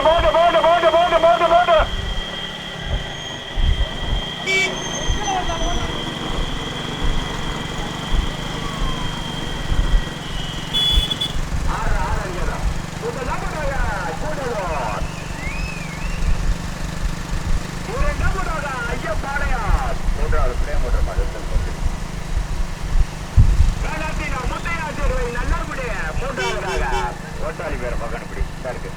போடு போடு போடு போடு போடு போடு போடு மூன்றாவதாக ஓட்டாளி பேர் மகன் பிடிச்சா இருக்கு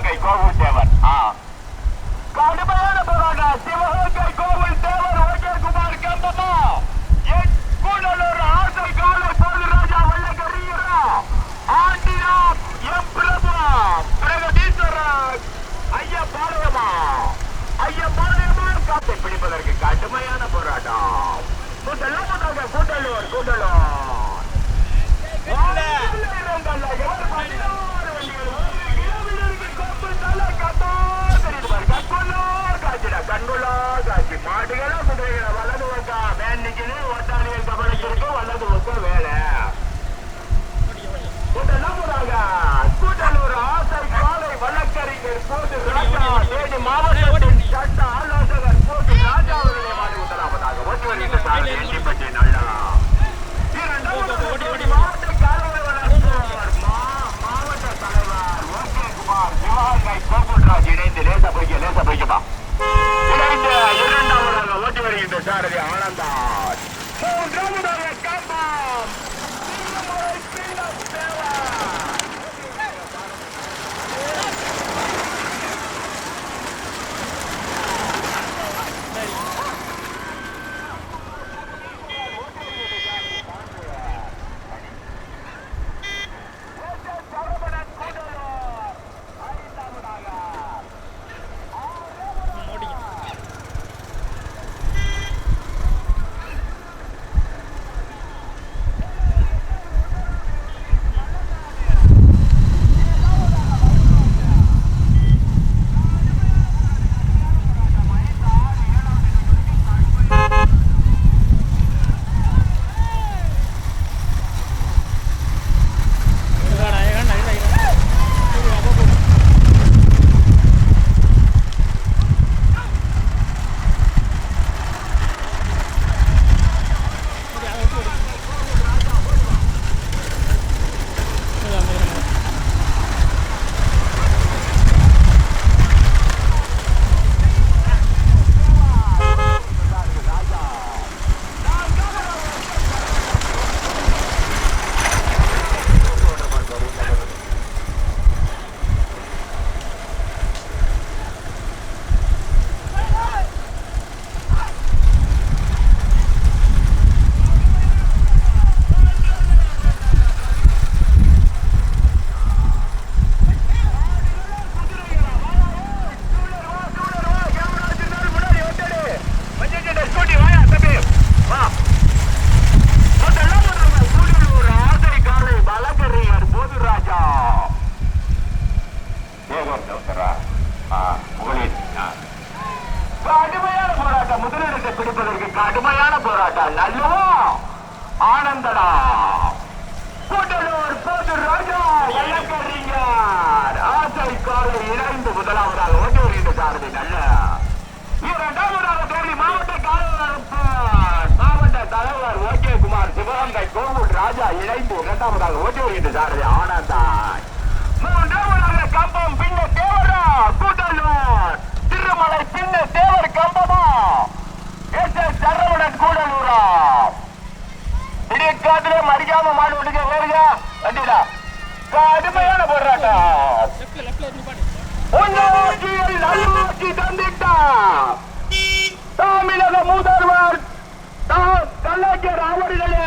சிவகங்கை கோவில் தேவர். ஆ. கடுமையான போராட்டம். சிவகங்கை கோவில் தேவர் ஓகே குமார் கம்பமா கூடலூர் ஆசை காலை போது ராஜா வல்லகரீரா ஆண்டினா எம் பிரபா. பிரகதீஸ்வரா ஐயா பாளையமா ஐயா பாளையமா காத்தை பிடிப்பதற்கு கடுமையான போராட்டம். முதலாவதாக கூடலூர் கூடலூர் மாடுகளா குதிரைகளை வலது வைக்கா வேன் ஒட்டாளிகள் கபடிக்கு வலது வைக்க வேலை கூட்டலூர் ஆசை காலை வழக்கறிஞர் போது ராஜா தேனி மாவட்டத்தின் சட்ட ஆலோசகர் போது ராஜா அவர்களை மாறி முதலாவதாக ஓட்டி வருகின்ற சாரதி நல்லா இரண்டாவது மாவட்ட கால்வாய் மா- மாவட்ட தலைவர் ஓகே குமார் சிவகங்கை கோகுல்ராஜ் இணைந்து லேசா போய்க்க லேசா போய்க்கப்பா ஓட்டி வருகின்ற சாரதி ஆனந்தார் மூன்றாவதாக எக்காத்துல மறிக்காம மாடு விட்டுக்க வேறுங்க வண்டிடா கடுமையான போடுறாட்டா நல்லாட்சி தந்திட்டான் தமிழக மூதர்வர் கலைஞர் அவர்களே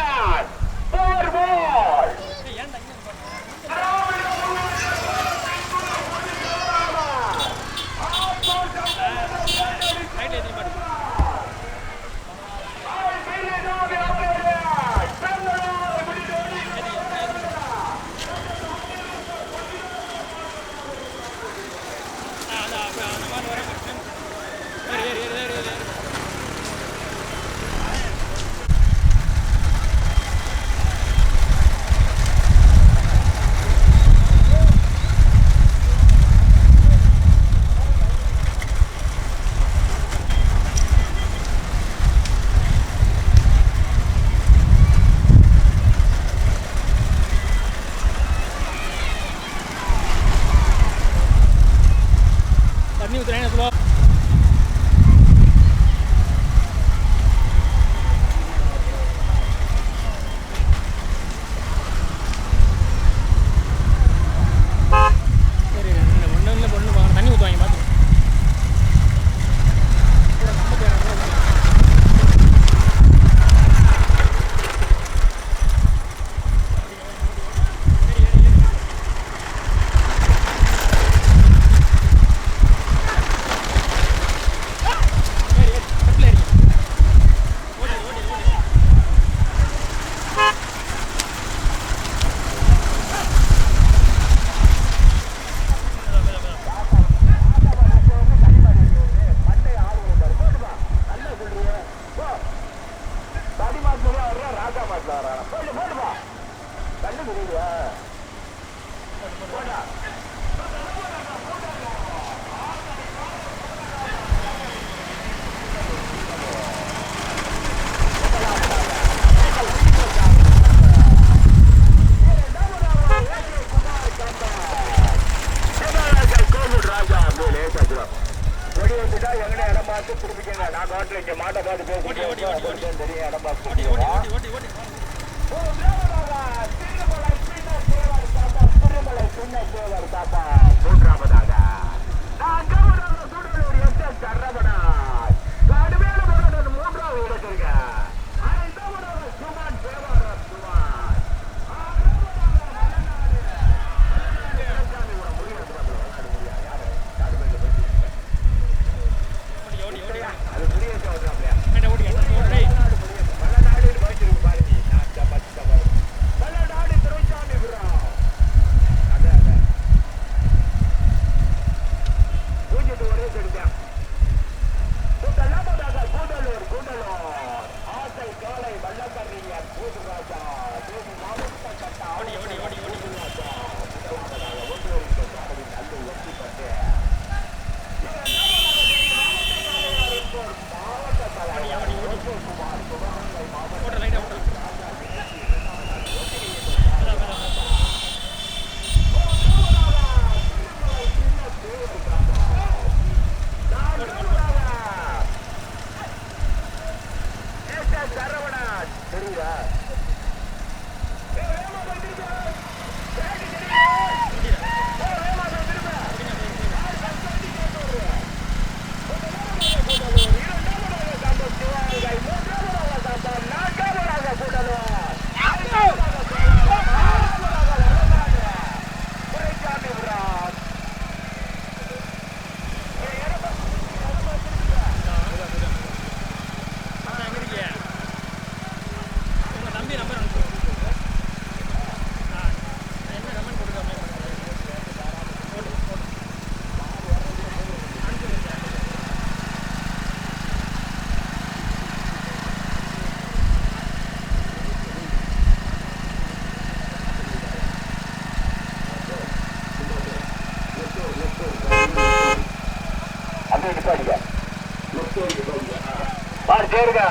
சேருங்க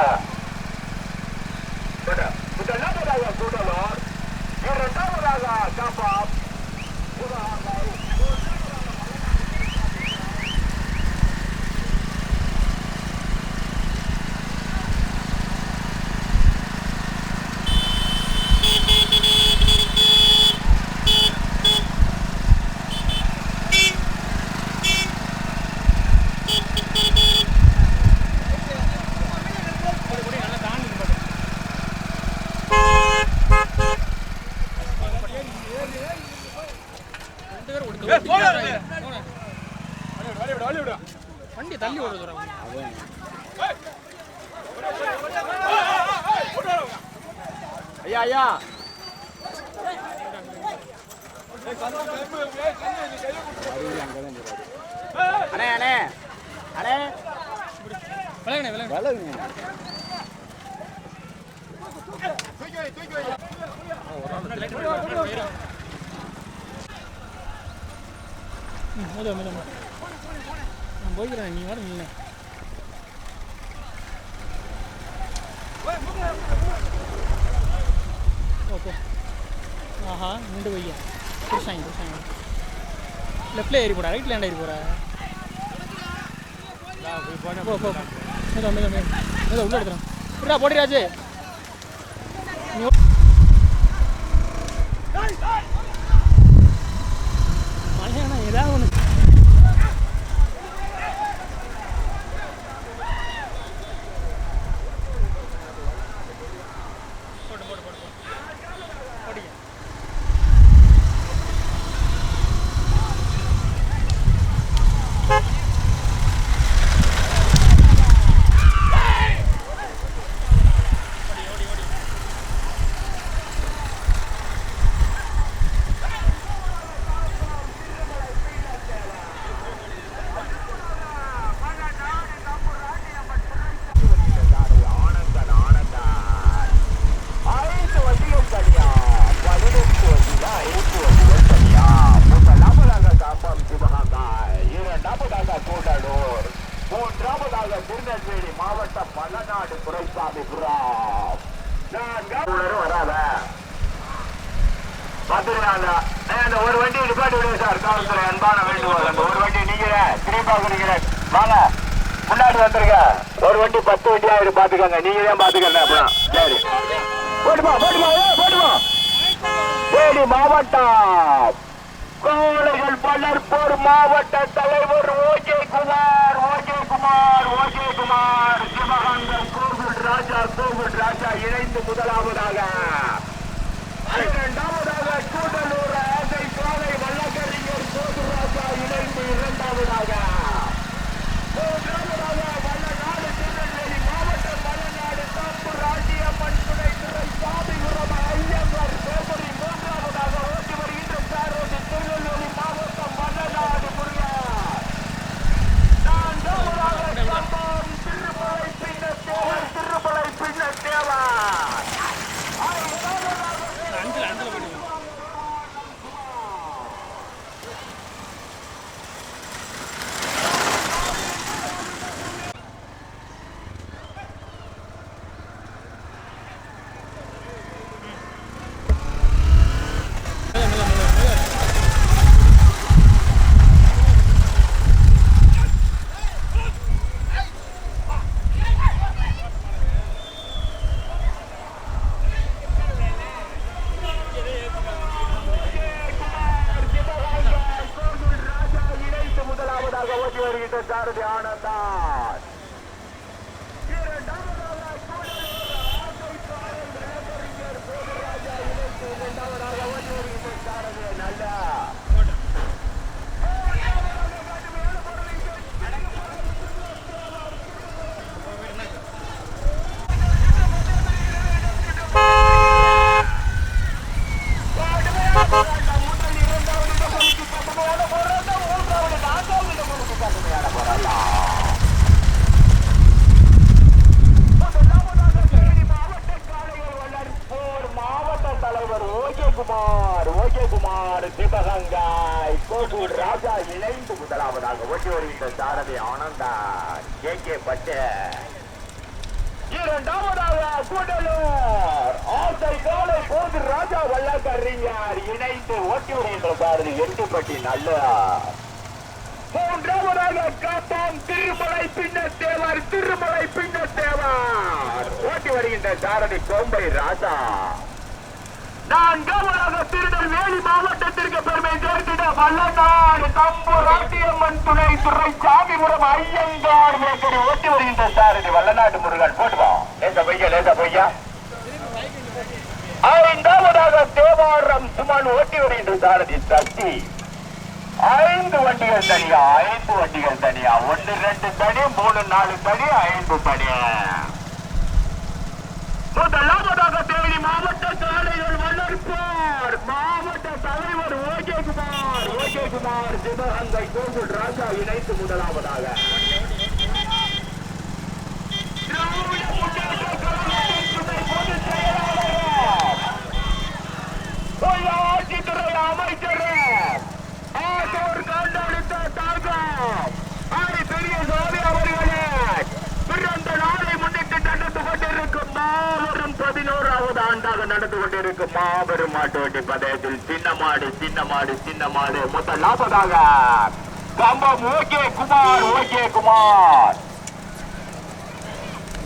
முதலாவதாக கூடலூர் இரண்டாவதாக காப்பாப் சிவகங்கை ஒரு கொடி நல்லா தாண்டி நிப்பாட்டு. ரெண்டு பேரும் ஒடுக்க ஒடுக்க போங்க. வண்டி தள்ளி ஓடுது ஒரு அவன். ஐயா ஐயா அண்ணே அண்ணே அண்ணே விலகுண்ணே, விலகுண்ணே. வளருங்க ம், மெதுவா, மெதுவா. நான் போய்க்கிறேன் நீ வர நில்ல ஓகே ஆஹா நின்று வையா புருஷாங்க புருஷாங்க லெஃப்டில் ஏறி போடா ரைட்டில் ஏன்டா ஏறி போகிற போ போ. மெதுவா மெதுவா மெதுவா. உள்ள எடுத்துறேன் புரியா போடி ராஜு நீ ஓ- மழையானா ஏதாவது ஒன்று போட்டு போட்டு போட்டு போட்டிங்க ஆனந்தன் ஆனந்தன் ஐந்து வண்டியும் தனியா பதினெட்டு வண்டியா இருப்பு வண்டியும் தனியா முதலாவதாக காப்பம் சிவகங்கை இரண்டாவதாக கூடலூர் மூன்றாவதாக திருநெல்வேலி மாவட்டம் மலநாடு துரைசாமி புரம் நான்காவது வராத பத்திரிகாங்க அந்த ஒரு வண்டி நிப்பாட்டி விடுங்க சார். காவல்துறை அன்பான வேண்டுகோள். அந்த ஒரு வண்டி நீங்க திரும்பி பாக்குறீங்க வாங்க. முன்னாடி வந்துருங்க ஒரு வண்டி பத்து வண்டி ஆயிரம் பாத்துக்கோங்க நீங்க தான் பாத்துக்கங்க அப்புறம் சரி. போட்டுமா போட்டுமா போட்டுமா தேனி மாவட்டம். கோழைகள் பலர்போர் மாவட்ட தலைவர் O K Kumar O K Kumar O K Kumar. Sivaganga கோவில் ராஜா கோவில் ராஜா இணைந்து முதலாவதாக. இரண்டாவதாக கூடலூர் ஆசை சாலை வல்லக்கறிஞர் கோபுராஜா இணைந்து இரண்டாவதாக மூன்றாவதாக வல்லநாடு திருநெல்வேலி மாவட்டம் வல்லநாடு தாப்பு ராஜ்யம்மன் துணை துறை சாமிபுரம் ஐயங்கார் கோபுரி மூன்றாவதாக ஓட்டி வருகின்ற சாரோடு திருநெல்வேலி மாவட்டம் வல்லநாடு முருகன் நான்காவதாக கம்பம் திருமலை பின்ன தேவர் திருமலை பின்ன தேவர் அஞ்சில் அஞ்சில் போயிடுவோம் முதலாவதாக ஓட்டி வருகின்ற சாரதி ஆனந்தான் இரண்டாவதாக ஓட்டி வருகின்ற சாரதி நல்லா மாவட்ட தலைவர் ஓகேகுமார் ஓகேகுமார் சிவகங்காய் கோட்டூர் ராஜா இணைந்து முதலாவதாக கே கே பட்டு இரண்டாவதாக கூடலூர். ஆசை காலை போது ராஜா வல்லக்கறிஞர் இணைந்து ஓட்டி வருகின்ற சாரதி எட்டுப்பட்டி நல்ல மூன்றாவதாக காப்பாம் திருமலை பின்னத்தேவர் திருமலை பின்னத்தேவர். ஓட்டி வருகின்ற சாரதி கோம்பை ராஜா. நான்காவதாக மாவட்டத்திற்கு பெருமை சேர்த்திட வல்லநாடு தம்பு ராட்டியம்மன் துணை ஐயங்கார் மேற்கடி ஓட்டி வருகின்ற சாரதி வல்லநாடு முருகன் போட்டுவோம் லேசா பொய்யா லேசா பொய்யா. ஐந்தாவதாக தேவாரம் சுமான் ஓட்டி வருகின்ற சாரதி சக்தி ஐந்து வண்டிகள் தனியா ஐந்து வண்டிகள் தனியா. ஒன்று ரெண்டு தனி மூணு நாலு தனி ஐந்து தனி. முதலாவதாக தேனி மாவட்ட சாலைகள் தலைவர் O K Kumar O K Kumar. Sivaganga Gokul Raja இணைத்து முதலாவதாக. அமைச்சர். ஆட்டோர் கண்டெடுத்த தாக்கம். ஆரி பெரிய சாமி அவர்கள் பிறந்த நாளை முன்னிட்டு நடந்து கொண்டிருக்கும் மாபெரும் பதினோராவது நடந்து கொண்டிருக்கும் மாபெரும் மாட்டுவண்டி பதயத்தில் சின்ன மாடு சின்ன மாடு சின்ன மாடு முதலாவதாக Kambam O K Kumar O K Kumar.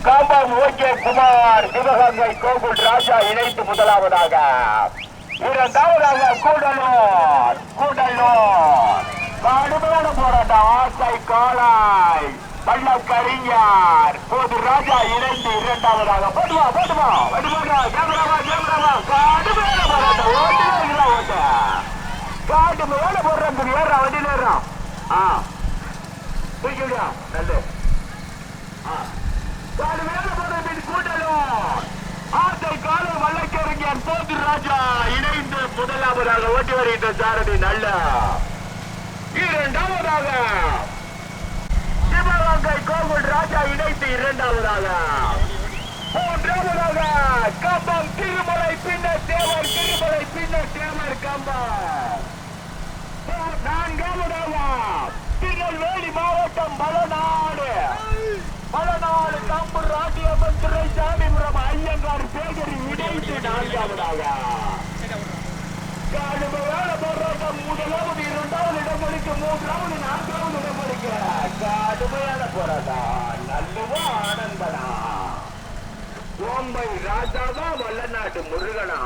Kambam O K Kumar. Sivaganga Gokul Raja இணைத்து முதலாவதாக. இரண்டாவதாக கூடலூர் கூடலூர். கடுமையான போராட்டம். ஆசை பள்ளம் வல்லக்கறிஞர் போது ராஜா இணைந்து இரண்டாவதாக. போடுவா போடுவா வடுவாடா கேமராவா கேமராவா கடுமையான போராட்டம் ஓட்ட காடு மேல போடுறான் ஏறா வண்டி நேரம் ஆ. தூக்கிவிடா நல்ல காடு மேல போடுறது கூட்டலும் ஆட்டை காலை வல்லக்கறிஞர் போது ராஜா இணைந்து முதலாவதாக ஓட்டி வருகின்ற சாரதி நல்ல. இரண்டாவதாக சிவகங்கை கோகுல் ராஜா இணைத்து இரண்டாவதாக. மூன்றாவதாக கம்பம் திருமலை பின்ன தேவர் திருமலை பின்ன தேவர் கம்பம். நான்காவதாக திருநெல்வேலி மாவட்டம் பலநாடு. பலநாடு கம்பு ராஜியம்மன் துறை சாமிபுரம் ஐயங்கார் பேகரி இணைத்து நான்காவதாக. கடுமையான போராட்டம் முதலாவது இரண்டாவது இடம் பிடிக்க மூன்றாவது நான்காவது கடுமையான போராட்டம் நல்லவா ஆனந்தனா? கோம்பை ராஜாவா வல்லநாட்டு முருகனா?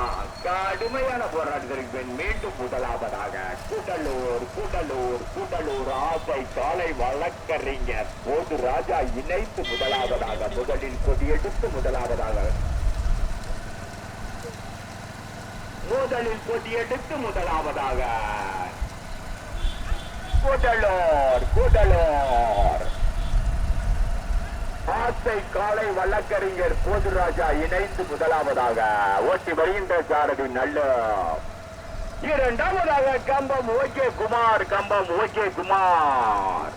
கடுமையான போராட்டத்திற்கு பின் மீண்டும் முதலாவதாக கூட்டலூர் கூட்டலூர் கூட்டலூர் ஆசை காலை வழக்கறிஞர் போது ராஜா இணைத்து முதலாவதாக முதலில் கொடியெடுத்து முதலாவதாக. முதலில் கொடியெடுத்து முதலாவதாக. கூட்டலூர் கூட்டலூர் பாசை காலை வழக்கறிஞர் போதுராஜா இணைந்து முதலாவதாக ஓட்டி வருகின்ற சாரதி நல்ல. இரண்டாவதாக Kambam O K Kumar Kambam O K Kumar.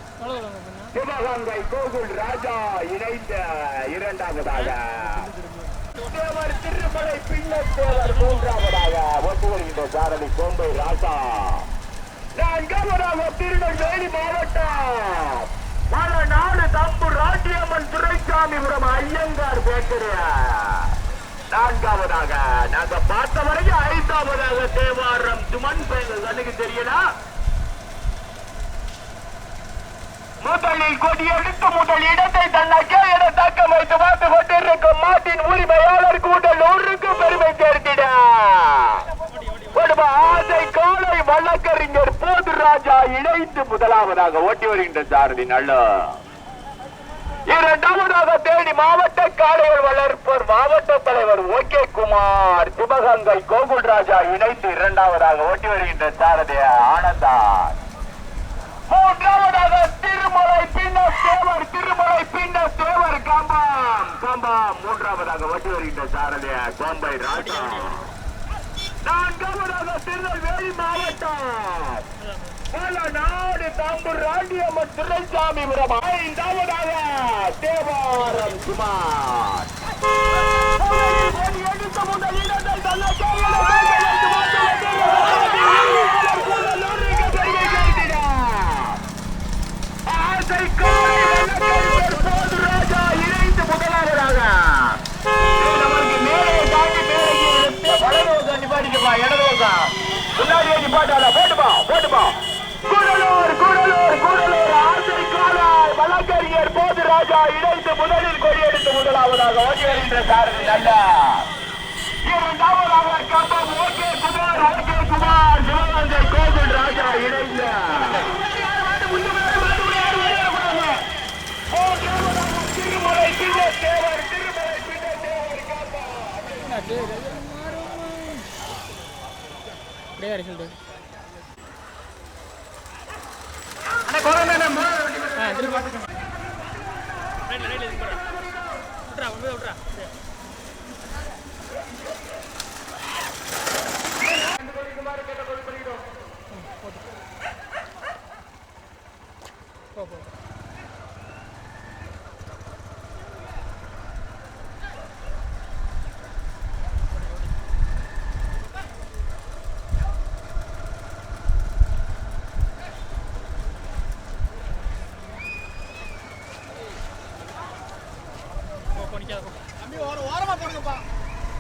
Sivaganga Gokul Raja இணைந்த இரண்டாவதாக. தேவர் திருமலை பின்னர் தேவர் மூன்றாவதாக ஓட்டி வருகின்ற சாரதி கோம்பை ராஜா. நான்காவதாக திருநெல்வேலி மாவட்டம். பல நாடு தம்பு ராட்டியம்மன் துரைசாமிபுரம் ஐயங்கார் பேக்கரிய நான்காவதாக நாங்க பார்த்த வரைக்கும் ஐந்தாவதாக தேவாரம் சுமன் பெண்கள் கண்ணுக்கு தெரியல? முதலில் கொடி எடுத்து முதல் இடத்தை தன்னக்கே என தக்கம் வைத்து பார்த்து கொண்டிருக்கும் மாட்டின் உரிமையாளர் கூட்டல் கூட்டலூருக்கு பெருமை சேர்த்திட. ஆசை காலை வழக்கறிஞர் ராஜா இணைந்து முதலாவதாக ஓட்டி வருகின்ற சாரதி நல்ல. இரண்டாவதாக தேனி மாவட்ட காளையர் வளர்ப்பர் மாவட்ட தலைவர் ஓகே குமார் சிவகங்கை கோகுல் ராஜா இணைந்து இரண்டாவதாக ஓட்டி வருகின்ற சாரதி ஆனந்தா. மூன்றாவதாக திருமலை பின்ன தேவர் திருமலை பின்ன தேவர் கம்பம். கம்பம் மூன்றாவதாக ஓட்டி வருகின்ற சாரதி கோம்பை ராஜா. நான்காவதாக திருநெல்வேலி மாவட்டம். பல நாடு தம்பு ராண்டியம்மன் துரைசாமிபுரம் ஐந்தாவதாக தேவாரம் குமார் எடுத்த முதல் இடத்தை தள்ள ஆசை காலை ராஜா இணைந்து முதலாவதாக முன்னாடியே நிப்பாட்டாத போட்டுப்பா போட்டுப்பா கூடலூர் கூடலூர் கூடலூர் ஆசை காலாய் வழக்கறிஞர் போது ராஜா இணைந்து முதலில் கொடியெடுத்து முதலாவதாக ஓடி வருகின்ற சாரதி நல்ல இரண்டாவதாக Kambam O K Kumar O K Kumar Sivaganga கோவில் ராஜா இணைந்து திருமலை சின்ன தேவர் திருமலை சின்ன தேவர் கம்பம் அப்படியே கொரோனா ஆ திருப்பி விட்றா ஒன்று விட்றா. போ போ.